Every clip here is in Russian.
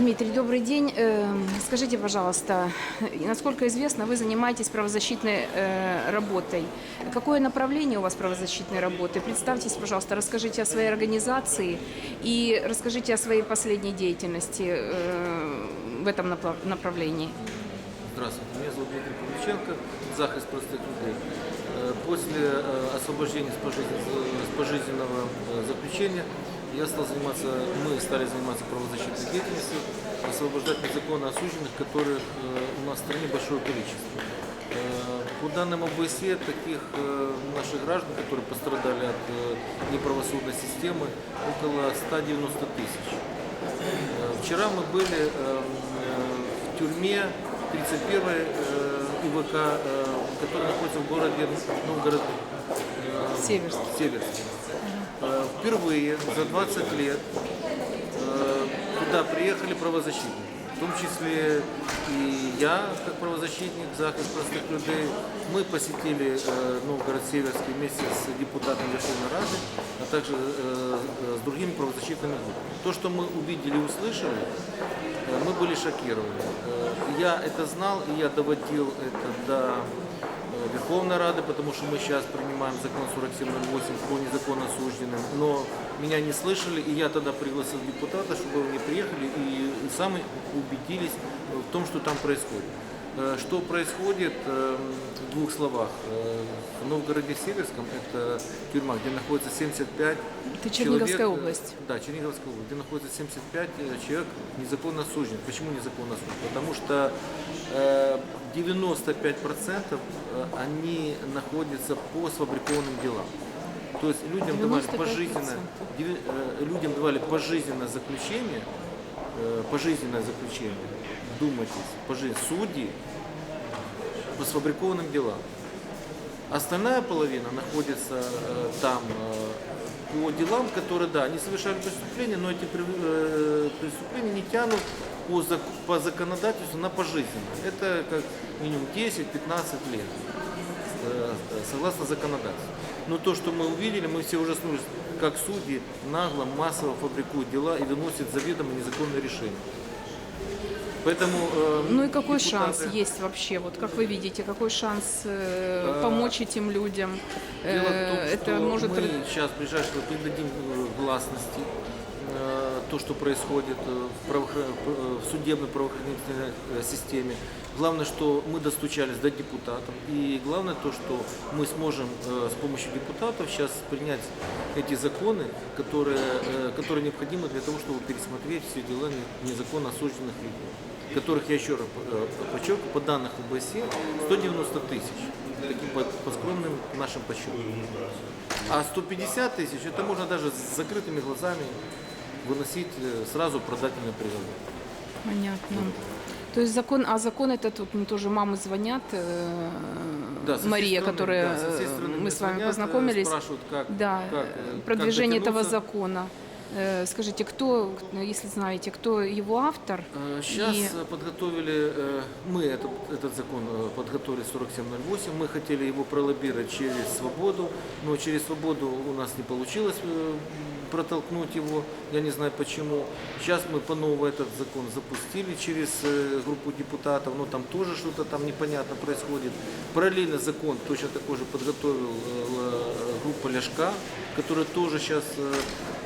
Дмитрий, добрый день. Э, Скажите, пожалуйста, насколько известно, вы занимаетесь правозащитной э, работой. Какое направление у вас правозащитной работы? Представьтесь, пожалуйста, расскажите о своей организации и расскажите о своей последней деятельности э, в этом направлении. Здравствуйте, меня зовут Дмитрий Павличенко, захист простых людей. Э, После освобождения с пожизнен- с пожизненного заключения я стал заниматься, мы стали заниматься правозащитной деятельностью, освобождать незаконно осужденных, которых э, у нас в стране большое количество. Э, По данным ОБСЕ, таких э, наших граждан, которые пострадали от неправосудной системы, около 190 тысяч. Вчера мы были в тюрьме 31 э, ИВК, который находится в городе Новгород э, Северск. Впервые за 20 лет э, туда приехали правозащитники. В том числе и я, как правозащитник, захист простых людей, мы посетили э, Новгород-Северский вместе с депутатом Верховной Рады, а также э, с другими правозащитными группами. То, что мы увидели и услышали, мы были шокированы. Я это знал, и я доводил это до Верховной Рады, потому что мы сейчас принимаем закон 4708 по незаконно осужденным, но меня не слышали, и я тогда пригласил депутата, чтобы они приехали и сами убедились в том, что там происходит. Э, Что происходит э, в двух словах? Э, В Новгороде Северском, это тюрьма, где находится 75 Это Черниговская человек, область. Да, Черниговская область, где находится 75 э, человек незаконно осужденных. Почему незаконно осужденных? Потому что э, 95% э, они находятся по сфабрикованным делам. То есть людям давали 95%. пожизненное, деви- э, людям давали пожизненное заключение, э, пожизненное заключение, вдумайтесь, пожизненное, судьи по сфабрикованным делам. Остальная половина находится там по делам, которые, да, они совершали преступления, но эти преступления не тянут по, по законодательству на пожизненно. Это как минимум 10-15 лет, э, согласно законодательству. Но то, что мы увидели, мы все ужаснулись, как судьи нагло, массово фабрикуют дела и выносят заведомо незаконные решения. Поэтому э, Ну и какой депутаты- шанс есть вообще? Вот как вы видите, какой шанс э, помочь этим людям? Дело в том, Э, что это может мы сейчас в ближайшее придадим э, гласности э, то, что происходит э, в, правоохран- э, в судебной правоохранительной э, системе. Главное, что мы достучались до депутатов. И главное то, что мы сможем с помощью депутатов сейчас принять эти законы, которые, которые необходимы для того, чтобы пересмотреть все дела не- незаконно осужденных людей которых, я еще раз подчеркиваю, по данным ОБСЕ 190 тысяч, таким по, по скромным нашим подсчетам. А 150 тысяч, это можно даже с закрытыми глазами выносить э, сразу продательный приговор. Понятно. То есть закон, а закон этот вот мне тоже мамы звонят, э, Да, Мария, страны, которая да, э, страны мы с вами звонят, э, познакомились, Спрашивают, как, да, как, продвижение как этого закона. Э, Скажите, кто, если знаете, кто его автор? Сейчас И- подготовили, э, мы этот, этот закон э, подготовили 4708, мы хотели его пролоббировать через свободу, но через свободу у нас не получилось э, протолкнуть его, я не знаю почему. Сейчас мы по новому этот закон запустили через э, группу депутатов, но там тоже что-то там непонятно происходит. Параллельно закон точно такой же подготовил э, группа Ляшка, которая тоже сейчас э,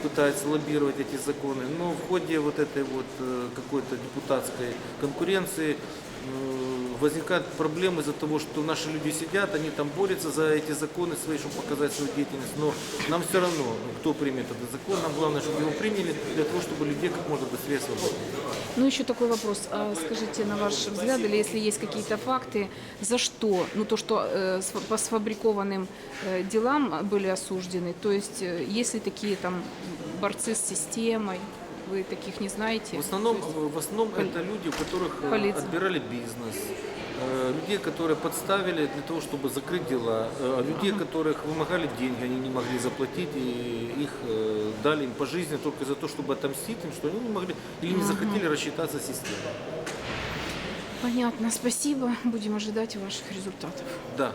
пытается лоббировать эти законы. Но в ходе вот этой вот э, какой-то депутатской конкуренции э, возникают проблемы из-за того, что наши люди сидят, они там борются за эти законы свои, чтобы показать свою деятельность. Но нам все равно, кто примет этот закон, нам главное, чтобы его приняли для того, чтобы людей как можно быстрее освободить. Ну, еще такой вопрос. А Скажите, на ваш взгляд, или если есть какие-то факты, за что? Ну, то, что э, по сфабрикованным делам были осуждены, то есть есть ли такие там борцы с системой, вы таких не знаете? В основном, есть- в основном Пол- это люди, у которых э, Полиция. отбирали бизнес, э, людей, которые подставили для того, чтобы закрыть дела, э, людей, которых вымогали деньги, они не могли заплатить, и их дали им пожизненно только за то, чтобы отомстить им, что они не могли или не захотели рассчитаться системой. Понятно, спасибо. Будем ожидать ваших результатов. Да,